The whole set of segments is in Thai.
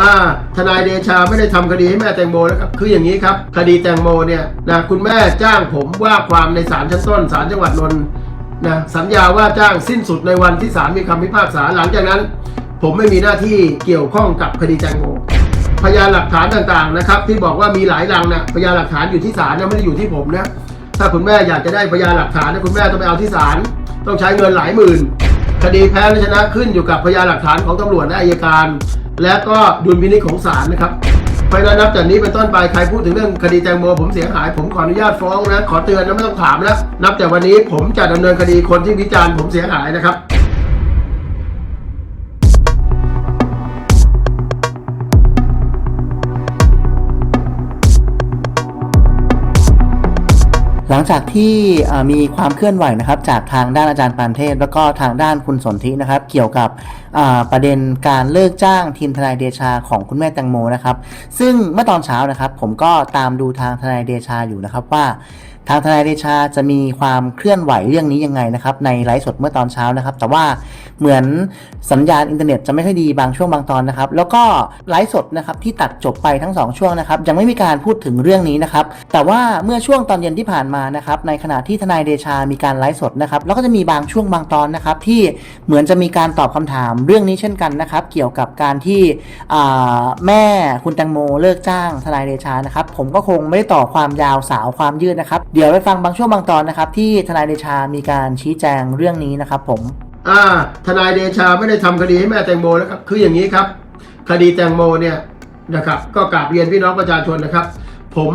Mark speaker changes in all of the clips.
Speaker 1: อ่าทนายเดชาไม่ได้ทำคดีให้แม่แตงโมนะครับคืออย่างนี้ครับ คดีแตงโมเนี่ยนะคุณแม่จ้างผมว่าความในศาลชั้นต้นศาลจังหวัดนนท์นะสัญญาว่าจ้างสิ้นสุดในวันที่ศาลมีคำพิพากษาหลังจากนั้น ผมไม่มีหน้าที่เกี่ยวข้องกับคดีแตงโมพยานหลักฐานต่างๆนะครับ ที่บอกว่ามีหลายรังนะพยานหลักฐานอยู่ที่ศาลนะไม่ได้อยู่ที่ผมนะถ้าคุณแม่อยากจะได้พยานหลักฐานนะคุณแม่ต้องไปเอาที่ศาลต้องใช้เงินหลายหมื่นคดีแพ้หรือชนะขึ้นอยู่กับพยานหลักฐานของตำรวจและอัยการ และก็ดุลพินิจของศาลนะครับเพราะฉะนั้นนับจากนี้เป็นต้นไปใครพูดถึงเรื่องคดีแตงโมผมเสียหาย ผมขออนุญาตฟ้องนะขอเตือนนะไม่ต้องถามแล้วนับจากวันนี้ผมจะดำเนินคดีคนที่วิจารณ์ผมเสียหายนะครับ
Speaker 2: หลังจากที่มีความเคลื่อนไหวนะครับจากทางด้านอาจารย์ปานเทพแล้วก็ทางด้านคุณสนธินะครับ เกี่ยวกับประเด็นการเลิกจ้างทีมทนายเดชาของคุณแม่แตงโมนะครับ ซึ่งเมื่อตอนเช้านะครับ ผมก็ตามดูทางทนายเดชาอยู่นะครับว่าทางทนายเดชาจะมีความเคลื่อนไหวเรื่องนี้ยังไงนะครับในไลฟ์สดเมื่อตอนเช้านะครับ แต่ว่าเหมือนสัญญาณอินเทอร์เน็ตจะไม่ค่อยดีบางช่วงบางตอนนะครับ แล้วก็ไลฟ์สดนะครับที่ตัดจบไปทั้งสองช่วงนะครับยังไม่มีการพูดถึงเรื่องนี้นะครับแต่ว่าเมื่อช่วงตอนเย็นที่ผ่านมานะครับในขณะที่ทนายเดชามีการไลฟ์สดนะครับแล้วก็จะมีบางช่วงบางตอนนะครับที่เหมือนจะมีการตอบคำถามเรื่องนี้เช่นกันนะครับเกี่ยวกับการที่แม่คุณแตงโมเลิกจ้างทนายเดชานะครับผมก็คงไม่ได้ต่อความยาวสาวความยืดนะครับเดี๋ยวไปฟังบางช่วงบางตอนนะครับที่ทนายเดชามีการชี้แจงเรื่องนี้นะครับผม
Speaker 1: อ่าทนายเดชาไม่ได้ทำคดีให้แม่แตงโมนะครับคืออย่างนี้ครับ คดีแตงโมเนี่ยนะครับก็กราบเรียนพี่น้องประชาชนนะครับ ผม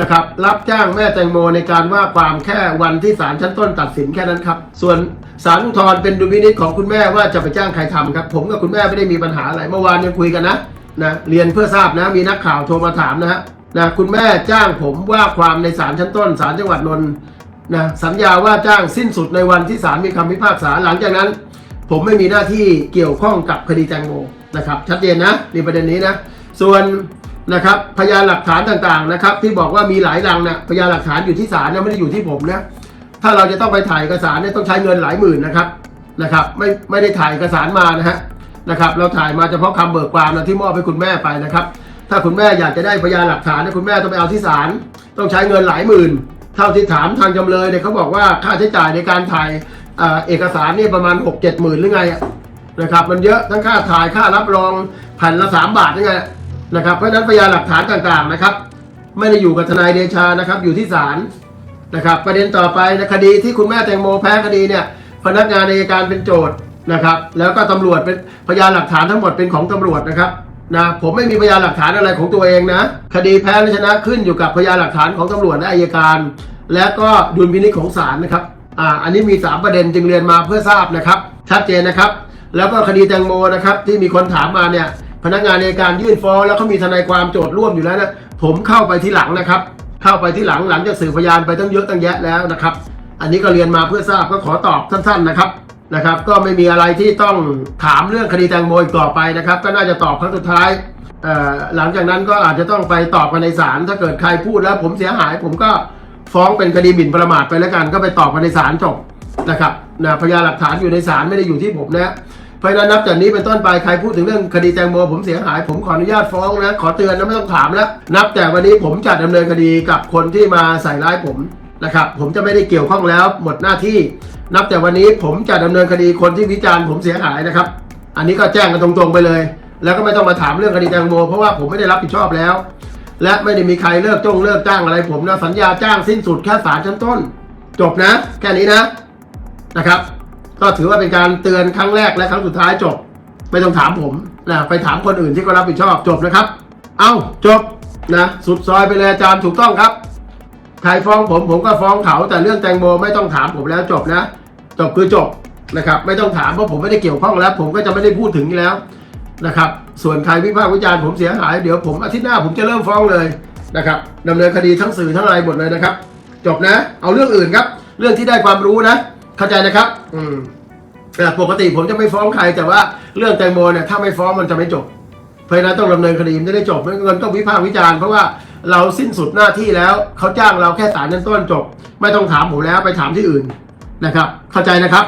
Speaker 1: นะครับรับจ้างแม่แตงโมในการว่าความแค่วันที่ศาลชั้นต้นตัดสินแค่นั้นครับส่วนศาลอุทธรณ์เป็นดุลพินิจของคุณแม่ว่าจะไปจ้างใครทำครับ ผมกับคุณแม่ไม่ได้มีปัญหาอะไรเมื่อวานยังคุยกันนะนะเรียนเพื่อทราบนะมีนักข่าวโทรมาถามนะฮะนะคุณแม่จ้างผมว่าความในศาลชั้นต้นศาลจังหวัดนนท์นะสัญญาว่าจ้างสิ้นสุดในวันที่ศาลมีคำพิพากษาหลังจากนั้น ผมไม่มีหน้าที่เกี่ยวข้องกับคดีแตงโมนะครับชัดเจนนะในประเด็นนี้นะส่วน นะครับพยานหลักฐานต่างๆนะครับ ที่บอกว่ามีหลายรังนะพยานหลักฐานอยู่ที่ศาลนะไม่ได้อยู่ที่ผมนะถ้าเราจะต้องไปถ่ายเอกสารเนี่ยต้องใช้เงินหลายหมื่นนะครับนะครับ ไม่ไม่ได้ถ่ายเอกสารมานะฮะนะครับ เราถ่ายมาเฉพาะคำเบิกความนะที่มอบให้คุณแม่ไปนะครับ ถ้าคุณแม่อยากจะได้พยานหลักฐานเนยคุณแม่ต้องไปเอาที่ศาลต้องใช้เงินหลายหมื่น เท่าที่ถามทางจำเลยเนี่ยเขาบอกว่าค่าใช้จ่ายในการถ่ายเอกสารนี่ประมาณ6 7หมื่นหรือไงนะครับ มันเยอะทั้งค่าถ่ายค่ารับรองแผ่นละ3บาทหรือไง นะครับเพราะฉะนั้นพยานหลักฐานต่างๆนะครับ ไม่ได้อยู่กับทนายเดชานะครับอยู่ที่ศาลนะครับประเด็นต่อไปนะคดีที่คุณแม่แตงโมแพ้คดีเนี่ยพนักงานในการเป็นโจทย์นะครับ แล้วก็ตำรวจเป็นพยานหลักฐานทั้งหมดเป็นของตำรวจนะครับนะผมไม่มีพยานหลักฐานอะไรของตัวเองนะคดีแพ้หรือชนะขึ้นอยู่กับพยานหลักฐานของตำรวจและอัยการ และก็ดุลพินิจของศาลนะครับอ่าอันนี้มี 3 ประเด็นจึงเรียนมาเพื่อทราบนะครับชัดเจนนะครับ แล้วก็คดีแตงโมนะครับที่มีคนถามมาเนี่ย พนักงานในการยื่นฟ้องแล้วเขามีทนายความโจทย์ร่วมอยู่แล้วนะผมเข้าไปที่หลังนะครับ เข้าไปที่หลังหลังจากสืบพยานไปตั้งเยอะตั้งแยะแล้วนะครับ อันนี้ก็เรียนมาเพื่อทราบก็ขอตอบสั้นๆนะครับนะครับ ก็ไม่มีอะไรที่ต้องถามเรื่องคดีแตงโมอีกต่อไปนะครับ ก็น่าจะตอบครั้งสุดท้ายหลังจากนั้นก็อาจจะต้องไปตอบกันในศาลถ้าเกิดใครพูดแล้ว ผมเสียหาย ผมก็ฟ้องเป็นคดีหมิ่นประมาทไปแล้วกัน ก็ไปตอบกันในศาลจบนะครับนะพยานหลักฐานอยู่ในศาลไม่ได้อยู่ที่ผมนะ เพราะฉะนั้นนับจากนี้เป็นต้นไปใครพูดถึงเรื่องคดีแตงโมผมเสียหาย ผมขออนุญาตฟ้องนะ ขอเตือนนะไม่ต้องถามแล้วนับแต่วันนี้ผมจะดำเนินคดีกับคนที่มาใส่ร้ายผมนะครับผมจะไม่ได้เกี่ยวข้องแล้วหมดหน้าที่ นับแต่วันนี้ผมจะดำเนินคดีคนที่วิจารณ์ผมเสียหายนะครับ อันนี้ก็แจ้งกันตรงๆไปเลย แล้วก็ไม่ต้องมาถามเรื่องคดีแตงโมเพราะว่าผมไม่ได้รับผิดชอบแล้ว และไม่ได้มีใครเลิกจ้องเลิกจ้างอะไรผมนะสัญญาจ้างสิ้นสุดแค่ศาลชั้นต้น จบนะ แค่นี้นะนะครับ ก็ถือว่าเป็นการเตือนครั้งแรกและครั้งสุดท้ายจบ ไม่ต้องถามผมนะไปถามคนอื่นที่เขารับผิดชอบจบนะครับ เอ้าจบนะสุดซอยไปเลยอาจารย์ถูกต้องครับใครฟ้องผมผมก็ฟ้องเขา แต่เรื่องแตงโมไม่ต้องถามผมแล้วจบนะ จบคือจบนะครับ ไม่ต้องถามเพราะผมไม่ได้เกี่ยวข้องแล้ว ผมก็จะไม่ได้พูดถึงแล้วนะครับ ส่วนใครวิพากษ์วิจารณ์ผมเสียหายเดี๋ยวผมอาทิตย์หน้าผมจะเริ่มฟ้องเลยนะครับดำเนินคดีทั้งสื่อทั้งอะไรหมดเลยนะครับ จบนะ เอาเรื่องอื่นครับ เรื่องที่ได้ความรู้นะ เข้าใจนะครับ อืมแต่ปกติผมจะไม่ฟ้องใคร แต่ว่าเรื่องแตงโมเนี่ยถ้าไม่ฟ้องมันจะไม่จบ เพราะนั้นต้องดำเนินคดีมันจะได้จบเงินต้องวิพากษ์วิจารณ์เพราะว่าเราสิ้นสุดหน้าที่แล้วเขาจ้างเราแค่สารนั้นต้นจบ ไม่ต้องถามผมแล้วไปถามที่อื่นนะครับ เข้าใจนะครับ